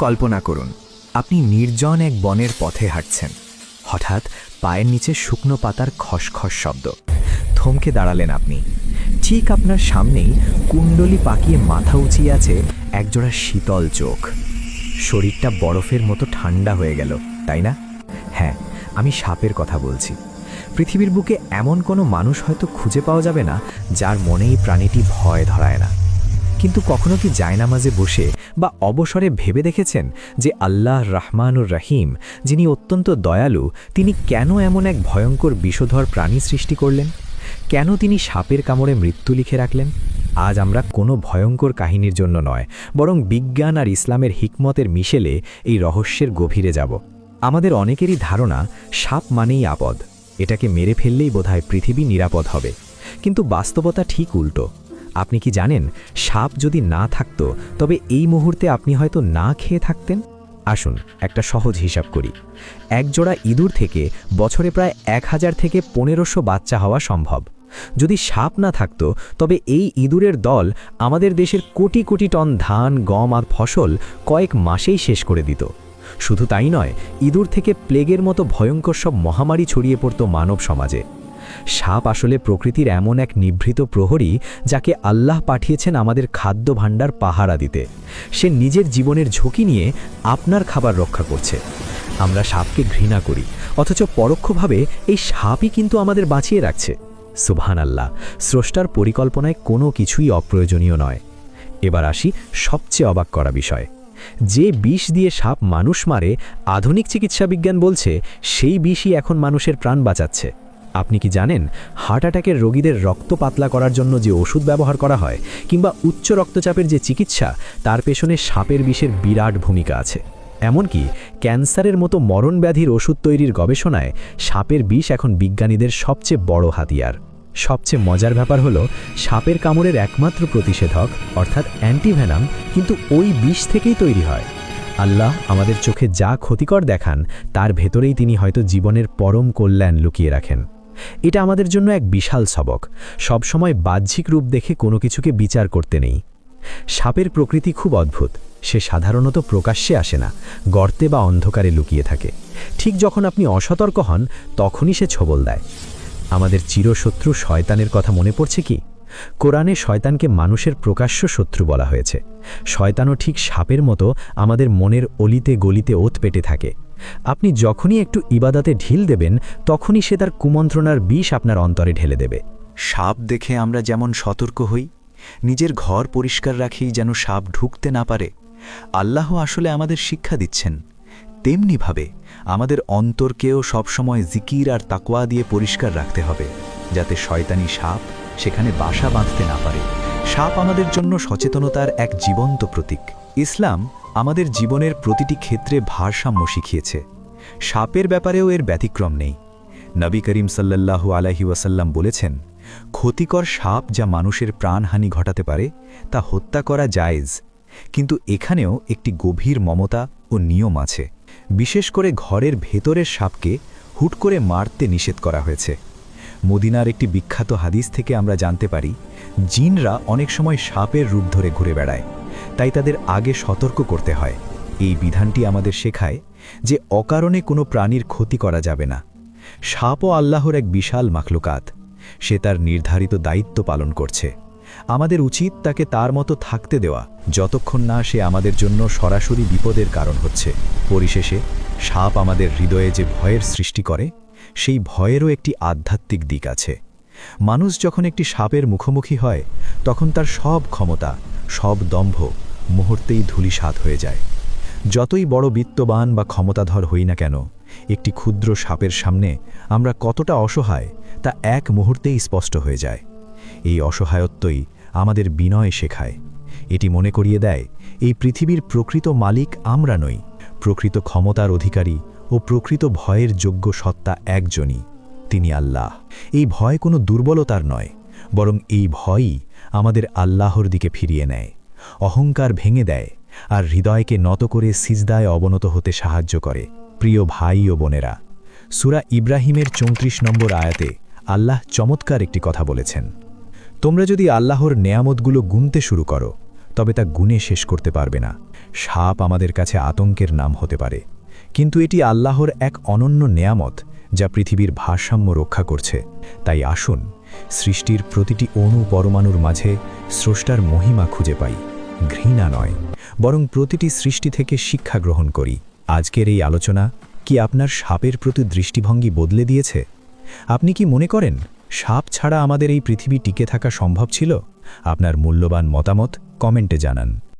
কল্পনা করুন, আপনি নির্জন এক বনের পথে হাঁটছেন। হঠাৎ পায়ের নিচে শুকনো পাতার খসখস শব্দ। থমকে দাঁড়ালেন আপনি। ঠিক আপনার সামনেই কুণ্ডলি পাকিয়ে মাথা উঁচিয়ে আছে একজোড়া শীতল চোখ। শরীরটা বরফের মতো ঠান্ডা হয়ে গেল, তাই না? হ্যাঁ আমি সাপের কথা বলছি। পৃথিবীর বুকে এমন কোনো মানুষ হয়তো খুঁজে পাওয়া যাবে না, যার মনে এই প্রাণীটি ভয় ধরায় না। কিন্তু কখনো কি জায়নামাজে বসে বা অবসরে ভেবে দেখেছেন যে আল্লাহ রাহমানুর রাহিম, যিনি অত্যন্ত দয়ালু, তিনি কেন এমন এক ভয়ঙ্কর বিষধর প্রাণী সৃষ্টি করলেন? কেন তিনি সাপের কামড়ে মৃত্যু লিখে রাখলেন? আজ আমরা কোনো ভয়ঙ্কর কাহিনীর জন্য নয়, বরং বিজ্ঞান আর ইসলামের হিকমতের মিশেলে এই রহস্যের গভীরে যাব। আমাদের অনেকেরই ধারণা, সাপ মানেই আপদ। এটাকে মেরে ফেললেই বোধহয় পৃথিবী নিরাপদ হবে। কিন্তু বাস্তবতা ঠিক উল্টো। আপনি কি জানেন, সাপ যদি না থাকতো, তবে এই মুহূর্তে আপনি হয়তো না খেয়ে থাকতেন? আসুন, একটা সহজ হিসাব করি। এক জোড়া ইঁদুর থেকে বছরে প্রায় এক হাজার থেকে পনেরোশো বাচ্চা হওয়া সম্ভব। যদি সাপ না থাকতো, তবে এই ইঁদুরের দল আমাদের দেশের কোটি কোটি টন ধান, গম আর ফসল কয়েক মাসেই শেষ করে দিত। শুধু তাই নয়, ইঁদুর থেকে প্লেগের মতো ভয়ঙ্কর সব মহামারী ছড়িয়ে পড়ত মানব সমাজে। সাপ আসলে প্রকৃতির এমন এক নিভৃত প্রহরী যাকে আল্লাহ পাঠিয়েছেন আমাদের খাদ্য ভাণ্ডার পাহারা দিতে। সে নিজের জীবনের ঝুঁকি নিয়ে আপনার খাবার রক্ষা করছে। আমরা সাপকে ঘৃণা করি, অথচ পরোক্ষভাবে এই সাপই কিন্তু আমাদের বাঁচিয়ে রাখছে। সুবহান আল্লাহ স্রষ্টার পরিকল্পনায় কোনো কিছুই অপ্রয়োজনীয় নয়। এবার আসি সবচেয়ে অবাক করা বিষয়। যে বিষ দিয়ে সাপ মানুষ মারে, আধুনিক চিকিৎসা বিজ্ঞান বলছে, সেই বিষই এখন মানুষের প্রাণ বাঁচাচ্ছে। আপনি কি জানেন, হার্ট অ্যাটাকের রোগীদের রক্ত পাতলা করার জন্য যে ওষুধ ব্যবহার করা হয় কিংবা উচ্চ রক্তচাপের যে চিকিৎসা, তার পেছনে সাপের বিষের বিরাট ভূমিকা আছে। এমনকি ক্যান্সারের মতো মরণ ব্যাধির ওষুধ তৈরির গবেষণায় সাপের বিষ এখন বিজ্ঞানীদের সবচেয়ে বড় হাতিয়ার। সবচেয়ে মজার ব্যাপার হলো, সাপের কামড়ের একমাত্র প্রতিষেধক, অর্থাৎ অ্যান্টিভেনাম, কিন্তু ওই বিষ থেকেই তৈরি হয়। আল্লাহ আমাদের চোখে যা ক্ষতিকর দেখান, তার ভেতরেই তিনি হয়তো জীবনের পরম কল্যাণ লুকিয়ে রাখেন। এটা আমাদের জন্য এক বিশাল সবক। সবসময় বাহ্যিক রূপ দেখে কোনো কিছুকে বিচার করতে নেই। সাপের প্রকৃতি খুব অদ্ভুত। সে সাধারণত প্রকাশ্যে আসে না, গর্তে বা অন্ধকারে লুকিয়ে থাকে। ঠিক যখন আপনি অসতর্ক হন, তখনই সে ছবল দেয়। আমাদের চিরশত্রু শয়তানের কথা মনে পড়ছে কি? কোরআনে শয়তানকে মানুষের প্রকাশ্য শত্রু বলা হয়েছে। শয়তানও ঠিক সাপের মতো আমাদের মনের অলিতে গলিতে ওত পেটে থাকে। আপনি যখনই একটু ইবাদাতে ঢিল দেবেন, তখনই সে তার কুমন্ত্রণার বিষ আপনার অন্তরে ঢেলে দেবে। সাপ দেখে আমরা যেমন সতর্ক হই, নিজের ঘর পরিষ্কার রাখি যেন সাপ ঢুকতে না পারে। আল্লাহ আসলে আমাদের শিক্ষা দিচ্ছেন। তেমনিভাবে আমাদের অন্তরকেও সবসময় জিকির আর তাকোয়া দিয়ে পরিষ্কার রাখতে হবে, যাতে শয়তানি সাপ সেখানে বাসা বাঁধতে না পারে। সাপ আমাদের জন্য সচেতনতার এক জীবন্ত প্রতীক। ইসলাম আমাদের জীবনের প্রতিটি ক্ষেত্রে ভারসাম্য শিখিয়েছে। সাপের ব্যাপারেও এর ব্যতিক্রম নেই। নবী করিম সাল্লাল্লাহু আলাহি ওয়াসাল্লাম বলেছেন, ক্ষতিকর সাপ যা মানুষের প্রাণহানি ঘটাতে পারে, তা হত্যা করা জায়েজ। কিন্তু এখানেও একটি গভীর মমতা ও নিয়ম আছে। বিশেষ করে ঘরের ভেতরের সাপকে হুট করে মারতে নিষেধ করা হয়েছে। মদিনার একটি বিখ্যাত হাদিস থেকে আমরা জানতে পারি, জিনরা অনেক সময় সাপের রূপ ধরে ঘুরে বেড়ায়, তাই তাদের আগে সতর্ক করতে হয়। এই বিধানটি আমাদের শেখায় যে অকারণে কোনো প্রাণীর ক্ষতি করা যাবে না। সাপও আল্লাহর এক বিশাল মাখলুকাত। সে তার নির্ধারিত দায়িত্ব পালন করছে। আমাদের উচিত তাকে তার মতো থাকতে দেওয়া, যতক্ষণ না সে আমাদের জন্য সরাসরি বিপদের কারণ হচ্ছে। পরিশেষে, সাপ আমাদের হৃদয়ে যে ভয়ের সৃষ্টি করে সেই ভয়েরও একটি আধ্যাত্মিক দিক আছে। মানুষ যখন একটি সাপের মুখোমুখি হয়, তখন তার সব ক্ষমতা, সব দম্ভ মুহূর্তেই ধূলিসাৎ হয়ে যায়। যতই বড় বিত্তবান বা ক্ষমতাধর হই না কেন, একটি ক্ষুদ্র সাপের সামনে আমরা কতটা অসহায় তা এক মুহূর্তেই স্পষ্ট হয়ে যায়। এই অসহায়ত্বই আমাদের বিনয় শেখায়। এটি মনে করিয়ে দেয়, এই পৃথিবীর প্রকৃত মালিক আমরা নই, প্রকৃত ক্ষমতার অধিকারী ও প্রকৃত ভয়ের যোগ্য সত্তা একজনই, তিনি আল্লাহ। এই ভয় কোনো দুর্বলতার নয়, বরং এই ভয়ই আমাদের আল্লাহর দিকে ফিরিয়ে নেয়, অহংকার ভেঙে দেয়, আর হৃদয়কে নত করে সিজদায় অবনত হতে সাহায্য করে। প্রিয় ভাই ও বোনেরা, সুরা ইব্রাহিমের চৌত্রিশ নম্বর আয়াতে আল্লাহ চমৎকার একটি কথা বলেছেন। তোমরা যদি আল্লাহর নেয়ামতগুলো গুনতে শুরু করো, তবে তা গুণে শেষ করতে পারবে না। সাপ আমাদের কাছে আতঙ্কের নাম হতে পারে। কিন্তু এটি আল্লাহর এক অনন্য নেয়ামত, যা পৃথিবীর ভারসাম্য রক্ষা করছে। তাই আসুন, সৃষ্টির প্রতিটি অণু পরমাণুর মাঝে স্রষ্টার মহিমা খুঁজে পাই, ঘৃণা নয়, বরং প্রতিটি সৃষ্টি থেকে শিক্ষা গ্রহণ করি। আজকের এই আলোচনা কি আপনার সাপের প্রতি দৃষ্টিভঙ্গি বদলে দিয়েছে? আপনি কি মনে করেন, সাপ ছাড়া আমাদের এই পৃথিবী টিকে থাকা সম্ভব ছিল? আপনার মূল্যবান মতামত কমেন্টে জানান।